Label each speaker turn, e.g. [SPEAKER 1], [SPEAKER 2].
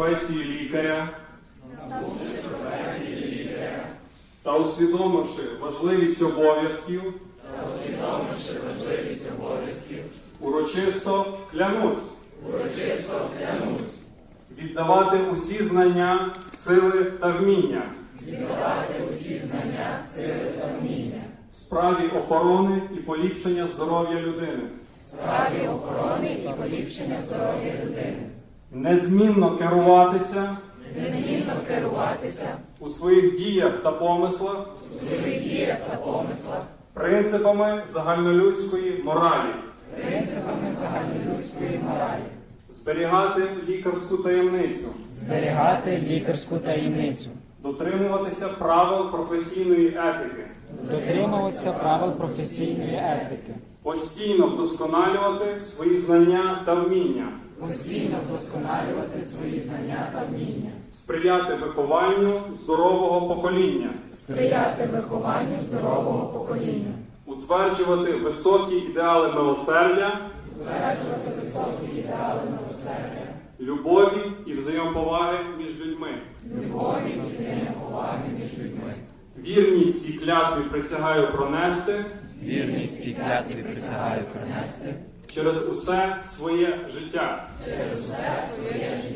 [SPEAKER 1] професії лікаря. Та усвідомивши важливість обов'язків. Урочисто клянусь. Віддавати усі знання, сили та вміння. Справі охорони і поліпшення здоров'я людини.
[SPEAKER 2] справі охорони і поліпшення здоров'я людини,
[SPEAKER 1] Незмінно керуватися
[SPEAKER 2] незмінно керуватися
[SPEAKER 1] у своїх діях та помислах
[SPEAKER 2] у своїх діях та помислах,
[SPEAKER 1] принципами загальнолюдської моралі,
[SPEAKER 2] принципами загальнолюдської моралі,
[SPEAKER 1] зберігати лікарську таємницю,
[SPEAKER 3] зберігати лікарську таємницю,
[SPEAKER 1] дотримуватися правил професійної етики,
[SPEAKER 3] дотримуватися правил професійної етики,
[SPEAKER 1] постійно вдосконалювати свої знання та вміння,
[SPEAKER 3] постійно вдосконалювати свої знання та вміння,
[SPEAKER 1] сприяти вихованню здорового покоління,
[SPEAKER 2] сприяти вихованню здорового покоління,
[SPEAKER 1] утверджувати високі ідеали милосердя,
[SPEAKER 2] утверджувати високі ідеали милосердя,
[SPEAKER 1] любові і взаємоповаги між людьми.
[SPEAKER 2] любові і взаємоповаги між людьми,
[SPEAKER 1] Вірність цій клятві присягаю пронести.
[SPEAKER 3] Вірність цій клятві присягаю принести
[SPEAKER 1] через усе своє життя.
[SPEAKER 2] через усе своє життя,